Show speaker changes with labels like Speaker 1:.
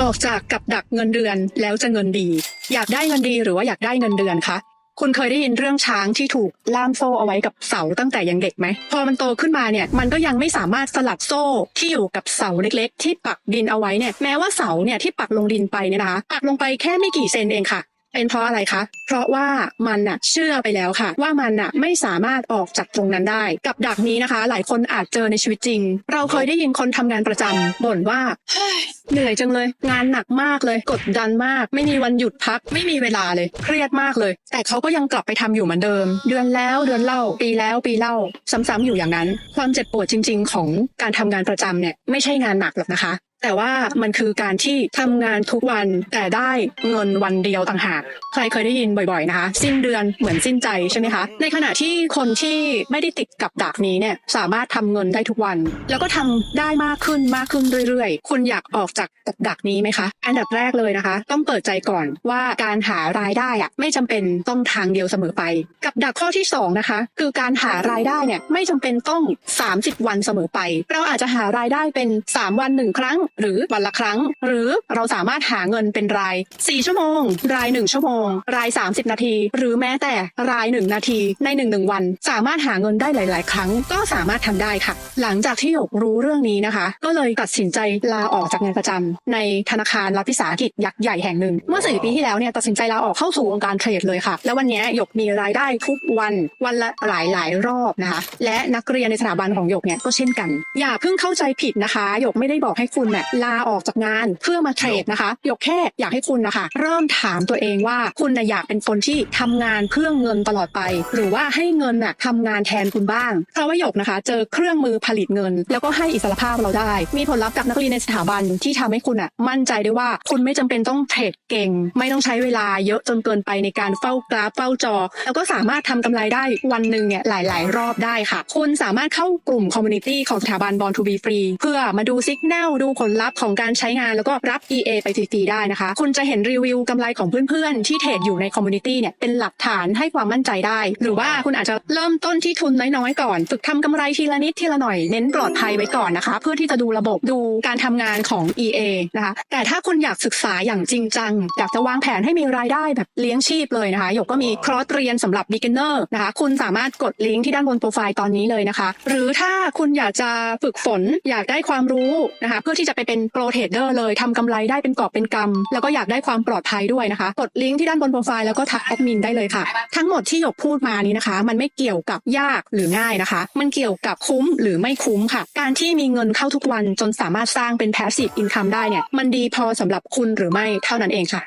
Speaker 1: ออกจากกับดักเงินเดือนแล้วจะเงินดี อยากได้เงินดีหรือว่าอยากได้เงินเดือนคะคุณเคยได้ยินเรื่องช้างที่ถูกล่ามโซ่เอาไว้กับเสาตั้งแต่ยังเด็กไหม พอมันโตขึ้นมาเนี่ยมันก็ยังไม่สามารถสลัดโซ่ที่อยู่กับเสาเล็ก ๆ ที่ปักดินเอาไว้เนี่ยแม้ว่าเสาเนี่ยที่ปักลงดินไปเนี่ยนะคะปักลงไปแค่ไม่กี่เซนเองค่ะ เป็นเพราะอะไรคะ เพราะว่ามันน่ะเชื่อไปแล้วค่ะ ว่ามันน่ะไม่สามารถออกจากตรงนั้นได้ กับดักนี้นะคะ หลายคนอาจเจอในชีวิตจริง เราเคยได้ยินคนทำงานประจำบ่นว่าเฮ้ยเหนื่อยจังเลย งานหนักมากเลย กดดันมาก ไม่มีวันหยุดพัก ไม่มีเวลาเลย เครียดมากเลย แต่เขาก็ยังกลับไปทำอยู่เหมือนเดิม เดือนแล้วเดือนเล่า ปีแล้วปีเล่า ซ้ำๆอยู่อย่างนั้น ความเจ็บปวดจริง ๆ ของการทำงานประจำเนี่ยไม่ใช่งานหนักหรอกนะคะ แต่ว่ามันคือการที่ทำงานทุกวันแต่ได้เงินวันเดียวต่างหาก ใครเคยได้ยินบ่อยๆนะคะ สิ้นเดือนเหมือนสิ้นใจใช่ไหมคะ ในขณะที่คนที่ไม่ได้ติดกับดักนี้เนี่ยสามารถทำเงินได้ทุกวัน แล้วก็ทำได้มากขึ้นมากขึ้นเรื่อยๆ คุณอยากออกจากกับดักนี้ไหมคะ อันดับแรกเลยนะคะ ต้องเปิดใจก่อนว่าการหารายได้อะไม่จำเป็นต้องทางเดียวเสมอไป กับดักข้อที่สองนะคะคือการหารายได้เนี่ยไม่จำเป็นต้อง 30 วันเสมอไป เราอาจจะหารายได้เป็น 3 วันหนึ่งครั้งหรือวันละครั้ง หรือเราสามารถหาเงินเป็นราย 4 ชั่วโมง ราย 1 ชั่วโมง ราย 30 นาที หรือแม้แต่ราย 1 นาทีใน 1 1 วัน สามารถหาเงินได้หลาย ๆ ครั้งก็สามารถทำได้ค่ะ หลังจากที่หยกรู้เรื่องนี้นะคะ ก็เลยตัดสินใจลาออกจากงานประจำในธนาคารรัฐวิสาหกิจยักษ์ใหญ่แห่งหนึ่ง เมื่อสี่ปีที่แล้วเนี่ยตัดสินใจลาออกเข้าสู่วงการเทรดเลยค่ะ แล้ววันนี้หยกมีรายได้ทุกวันวันละหลายหลายรอบนะคะ และนักเรียนในสถาบันของหยกเนี่ยก็เช่นกัน อย่าเพิ่งเข้าใจผิดนะคะหยกไม่ได้บอกให้คุณเนี่ยลาออกจากงานเพื่อมาเทรดนะคะหยกแค่อยากให้คุณนะคะ เริ่มถามตัวเองว่าคุณน่ะอยากเป็นคนที่ทำงานเพื่อเงินตลอดไป หรือว่าให้เงินน่ะทำงานแทนคุณบ้าง เพราะว่าหยกนะคะ เจอเครื่องมือผลิตเงิน แล้วก็ให้อิสรภาพเราได้ มีผลลัพธ์จากนักเรียนในสถาบันที่ทำให้คุณอะมั่นใจได้ว่าคุณไม่จำเป็นต้องเทรดเก่ง ไม่ต้องใช้เวลาเยอะจนเกินไปในการเฝ้ากราฟเฝ้าจอ แล้วก็สามารถทำกำไรได้วันหนึ่งเนี่ยหลาย ๆ รอบได้ค่ะ คุณสามารถเข้ากลุ่มคอมมูนิตี้ของสถาบันบอลทูบีฟรีเพื่อมาดูซิกแนลดูผลลัพธ์ของการใช้งานแล้วก็รับ EA ไปฟรีๆได้นะคะ คุณจะเห็นรีวิวกำไรของเพื่อนๆ ที่เทรดอยู่ในคอมมูนิตี้เนี่ยเป็นหลักฐานให้ความมั่นใจได้ หรือว่าคุณอาจจะเริ่มต้นที่ทุนน้อยๆ ก่อน ฝึกทำกำไรทีละนิดทีละหน่อยเน้นปลอดภัยไว้ก่อนนะคะ เพื่อที่จะดูระบบดูการทำงานของ EA นะคะ แต่ถ้าคุณอยากศึกษาอย่างจริงจังอยากจะวางแผนให้มีรายได้แบบเลี้ยงชีพเลยนะคะหยกก็มีคอร์สเรียนสำหรับ beginner นะคะ คุณสามารถกดลิงก์ที่ด้านบนโปรไฟล์ตอนนี้เลยนะคะ หรือถ้าคุณอยากจะฝึกฝนอยากได้ความรู้นะคะ เพื่อที่จะไปเป็นโปรเทรดเดอร์เลยทำกำไรได้เป็นกอบเป็นกำแล้วก็อยากได้ความปลอดภัยด้วยนะคะ กดลิงก์ที่ด้านบนโปรไฟล์แล้วก็ทักแอดมินได้เลยค่ะ ทั้งหมดที่หยกพูดมานี้นะคะ มันไม่เกี่ยวกับยากหรือง่ายนะคะ มันเกี่ยวกับคุ้มหรือไม่คุ้มค่ะ การที่มีเงินเข้าทุกวันจนสามารถสร้างเป็น passive income ได้เนี่ยมันดีพอสำหรับคุณหรือไม่เท่านั้นเองค่ะ